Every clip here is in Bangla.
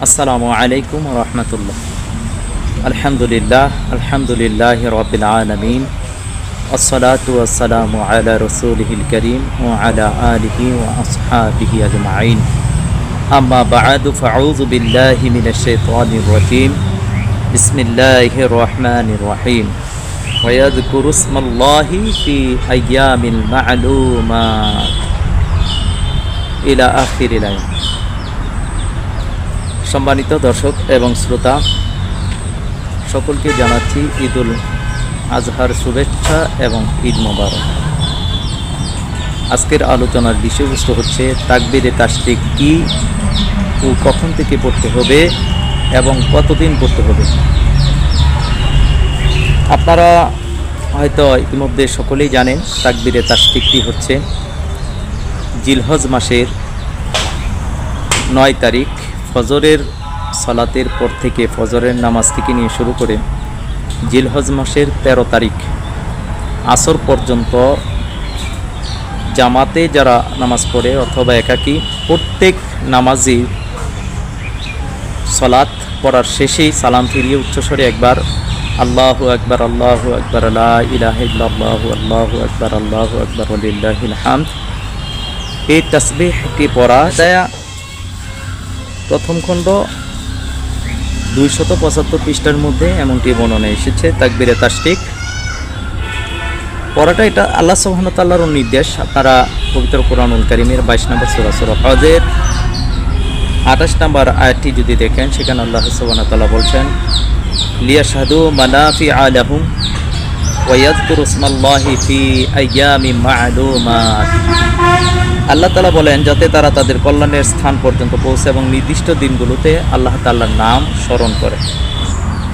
আসসালামু আলাইকুম রহমতুল্লাহ আলহামদুলিল্লাহ আলহামদুলিল্লাহ রবিল আলমিন والصلاة والسلام على رسوله الكريم وعلى آله وأصحابه أجمعين أما بعد فأعوذ بالله من الشيطان الرجيم بسم الله الرحمن الرحيم ويذكر اسم الله في أيام المعلومات إلى آخر الآية সম্মানিত দর্শক এবং শ্রোতা, সকলকে জানাচ্ছি ঈদুল আজহার শুভেচ্ছা এবং ঈদ মোবারক। আজকের আলোচনার বিষয়বস্তু হচ্ছে তাকবিরে তাস্তিক কি ও কখন থেকে পড়তে হবে এবং কতদিন পড়তে হবে। আপনারা হয়তো ইতিমধ্যে সকলেই জানেন তাকবিরে তাস্তিকটি হচ্ছে। জিলহজ মাসের নয় তারিখ ফজরের সলাতের পর থেকে ফজরের নামাজ থেকে নিয়ে শুরু করে জিলহজ মাসের ১৩ তারিখ আসর পর্যন্ত জামাতে যারা নামাজ পড়ে অথবা একাকী, প্রত্যেক নামাজি সলাত পড়ার শেষেই সালাম ফিরিয়ে উচ্চস্বরে একবার আল্লাহ আকবার আল্লাহ আকবার আল্লাহ ইলাহ আল্লাহ আকবার আল্লাহ আকবার আলিল্লাহিল এই তসবিহটি পড়া দেয়া প্রথম খণ্ড দুইশত পঁচাত্তর পৃষ্ঠার মধ্যে এমনটি বর্ণনা এসেছে, তাকবিরে তাস্টিক পড়াটা এটা আল্লাহ সুবাহতাল্লাহর নির্দেশ, আপনারা পবিত্র কোরআনুল করিমের বাইশ নম্বর সুরাসুর হজের আঠাশ নম্বর আয়াতটি যদি দেখেন, সেখানে আল্লাহ সুবাহতাল্লাহ বলছেন লিয়া সাধু মানাফি আলাহুম ওয়াদকুর উসমাল্লাহি ফি আইয়ামি মা'লুমাত আল্লাহ তালা বলেন, যাতে তারা তাদের কল্যাণের স্থান পর্যন্ত পৌঁছে এবং নির্দিষ্ট দিনগুলোতে আল্লাহ তাল্লার নাম স্মরণ করে।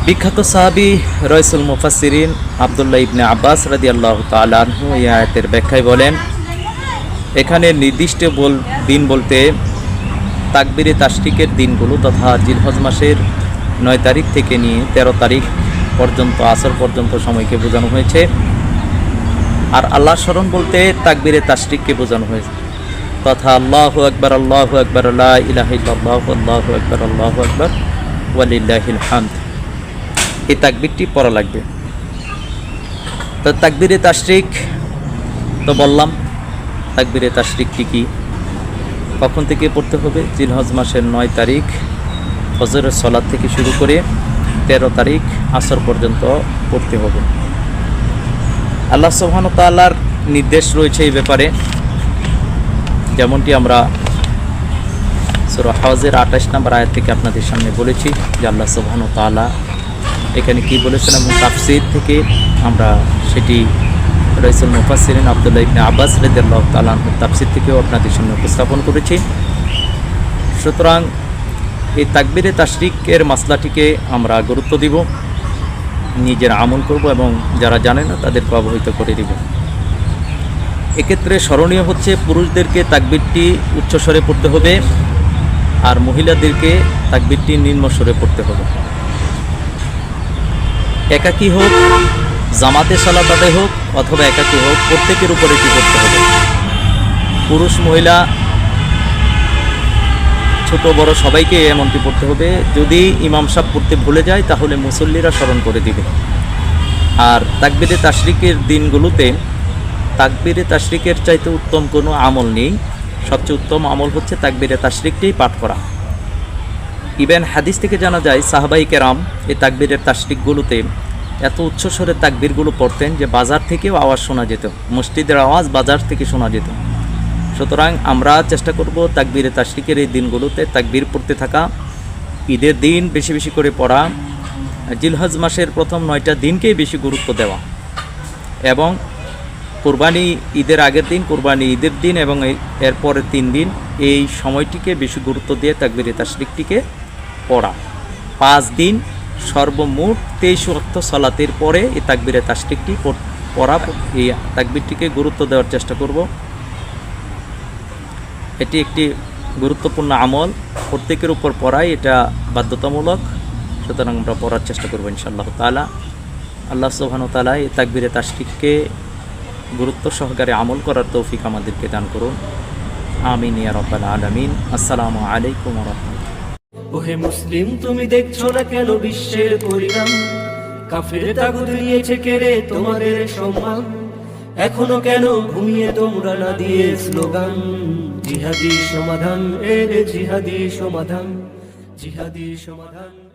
বিখ্যাত সাহাবি রয়সুল মুফাসিরিন আবদুল্লাহ ইবনে আব্বাস রাদি আল্লাহ তালাহু এই আয়াতের ব্যাখ্যায় বলেন, এখানে নির্দিষ্ট বল, দিন বলতে তাকবিরে তাস্টিকের দিনগুলো তথা জিলহজ মাসের নয় তারিখ থেকে নিয়ে ১৩ তারিখ পর্যন্ত, আসর পর্যন্ত সময়কে বোঝানো হয়েছে। আর আল্লাহ স্মরণ বলতে তাকবিরে তাস্টিককে বোঝানো হয়েছে। তথা আল্লাহ আকবর আল্লাহ আকবর আল্লাহ ইলাহ আল্লাহ আল্লাহ আকবর আল্লাহ আকবর, ওয়ালিল্লাহিল হামদ। এই তাকবিরটি পড়া লাগবে। তো তাকবিরে তাশরিক, তো বললাম, তাকবিরে তাশরিকটি কি? কখন থেকে পড়তে হবে? জিলহজ মাসের নয় তারিখ, ফজরের সলাদ থেকে শুরু করে তেরো তারিখ আসর পর্যন্ত পড়তে হবে। আল্লাহ সুবহান তাল্লার নির্দেশ রয়েছে এই ব্যাপারে। যেমনটি আমরা হাওয়াজের আঠাশ নম্বর আয়াত থেকে আপনাদের সামনে বলেছি যে আল্লাহ সুবহান তালা এখানে কি বলেছেন এবং তাফসির থেকে আমরা সেটি রইসুল মুফাসিরিন আবদুল্লাহ ইবনে আব্বাস রেদাল্লাহ তালাহ তাফসির থেকেও আপনাদের সামনে উপস্থাপন করেছি। সুতরাং এই তাকবিরে তাশরিকের মাসলাটিকে আমরা গুরুত্ব দিব, নিজের আমল করব এবং যারা জানে না তাদেরকে অবহিত করে দিব। এক্ষেত্রে স্মরণীয় হচ্ছে পুরুষদেরকে তাকবিরটি উচ্চস্বরে পড়তে হবে আর মহিলাদেরকে তাকবিরটি নিম্নস্বরে পড়তে হবে। একাকী হোক, জামাতে সালাতাতে হোক অথবা একাকী হোক, প্রত্যেকের উপরে এটি করতে হবে। পুরুষ মহিলা ছোট বড় সবাইকে এমনটি পড়তে হবে। যদি ইমাম সাহেব পড়তে ভুলে যায়, তাহলে মুসল্লিরা স্মরণ করে দিবে। আর তাকবিরে তাশরিকের দিনগুলোতে, তাকবিরে তাশরিকের চাইতে উত্তম কোনো আমল নেই। সবচেয়ে উত্তম আমল হচ্ছে তাকবিরে তাশরিকটাই পাঠ করা। ইভেন হাদিস থেকে জানা যায়, সাহাবাই কেরাম এই তাকবিরের তাশরিকগুলোতে এত উচ্চস্বরে তাকবিরগুলো পড়তেন যে বাজার থেকেও আওয়াজ শোনা যেত। মসজিদের আওয়াজ বাজার থেকে শোনা যেত। সুতরাং আমরা চেষ্টা করব তাকবিরে তাশরিকের এই দিনগুলোতে তাকবির পড়তে থাকা। ঈদের দিন বেশি বেশি করে পড়া। জিলহজ মাসের প্রথম নয়টা দিনকেই বেশি গুরুত্ব দেওয়া। এবং কোরবানি ঈদের আগের দিন, কোরবানি ঈদের দিন এবং এরপরের তিন দিন এই সময়টিকে বেশি গুরুত্ব দিয়ে তাকবিরে তাশরিকটিকে পড়া। পাঁচ দিন সর্বমোট তেইশ অর্থ সলাতের পরে এই তাকবিরে তাশরিকটি পড়া, এই তাকবিরটিকে গুরুত্ব দেওয়ার চেষ্টা করব। এটি একটি গুরুত্বপূর্ণ আমল। প্রত্যেকের উপর পড়াই এটা বাধ্যতামূলক। সুতরাং আমরা পড়ার চেষ্টা করব ইনশাআল্লাহ তালা আল্লাহ সুবহান তালা এই তাকবিরে তাশরিককে গুরুত্ব সহকারে আমল করার তৌফিক আমাদেরকে দান করুন। আমিন ইয়া রব্বাল আলামিন। আসসালামু আলাইকুম ওহে মুসলিম, তুমি দেখছ না কেন বিশ্বের পরিণাম? কাফের তাগুদ নিয়েছে কেড়ে তোমাদের সম্মান। এখনও কেন ঘুমিয়ে তোমরা না দিয়ে স্লোগান? জিহাদি সমাধান এর জিহাদি সমাধান জিহাদি সমাধান।